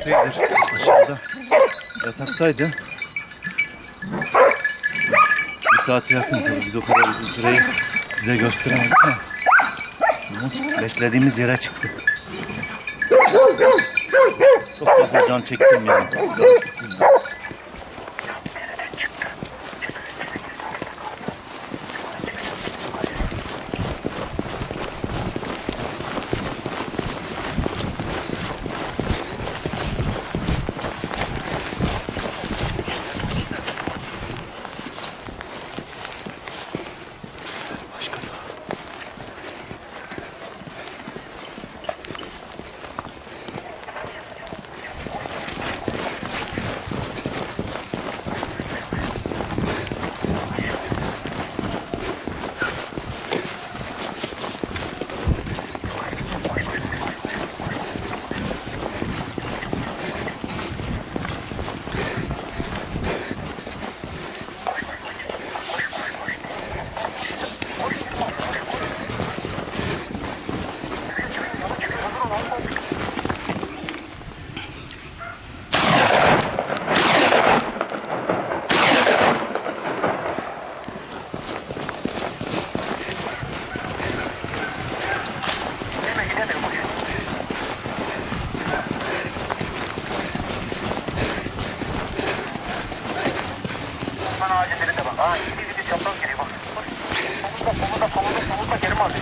epeydir aşağıda yataktaydı. Bir saate yakın tabii biz o kadar uzun süreyi size gösteremedik ama beklediğimiz yere çıktı. Çok fazla can çektim yani.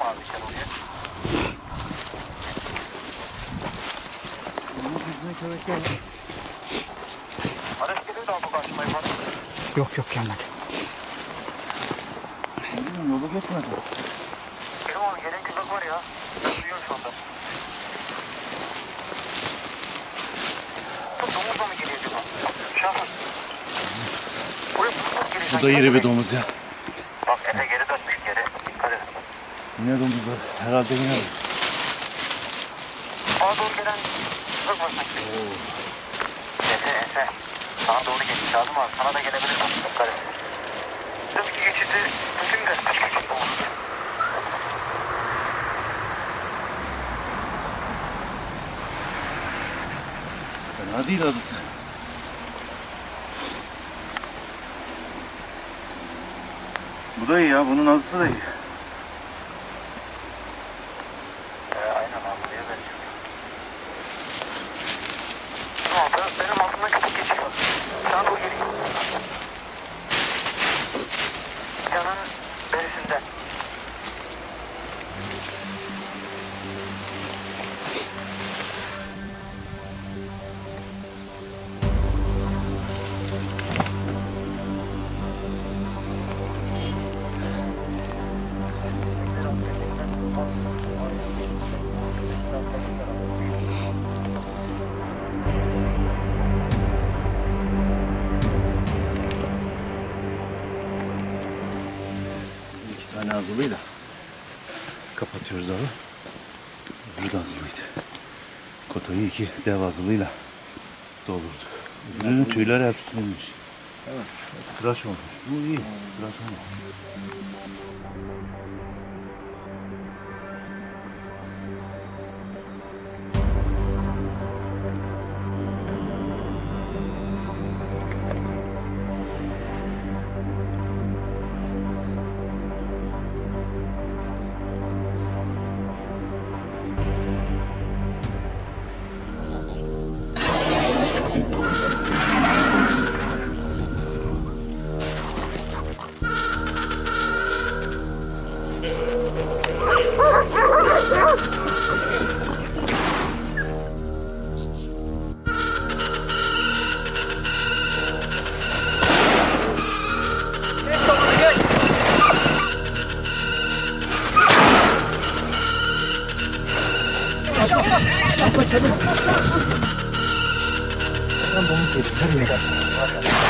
abi sen oraya? Araç geliyor da bu karşıma yukarı. Yok yok gelmedi. Bilmiyorum yolu geçmedi. Benim oğlum gelen köpek var ya. Duyuyorum şu anda. Bu domuzla mı geliyor acaba? Geliyor. Bu da iri bir domuz ya. Bak Efe geri dönmüş geri. Dikkat et. Domuz var. Herhalde yine var. Sağa doğru gelen köpek var sanki. Efe Efe. Sağa doğru geçti. Lazım abi. Sana da gelebilir. Dikkat et. Tabii ki geçidi bütün de küçük küçük domuz. Fena değil adısı. Bu da iyi ya. Bunun adısı da iyi. Sağa doğru Azılıyla kapatıyoruz abi. Öbürü de azılıydı. Kotayı iki dev azılıyla doldurduk. Öbürünün tüyleri hep üstüneymiş. Evet. Tıraş olmuş. Bu iyi. Tıraş olmuş. 한번 차려. 한번 차려.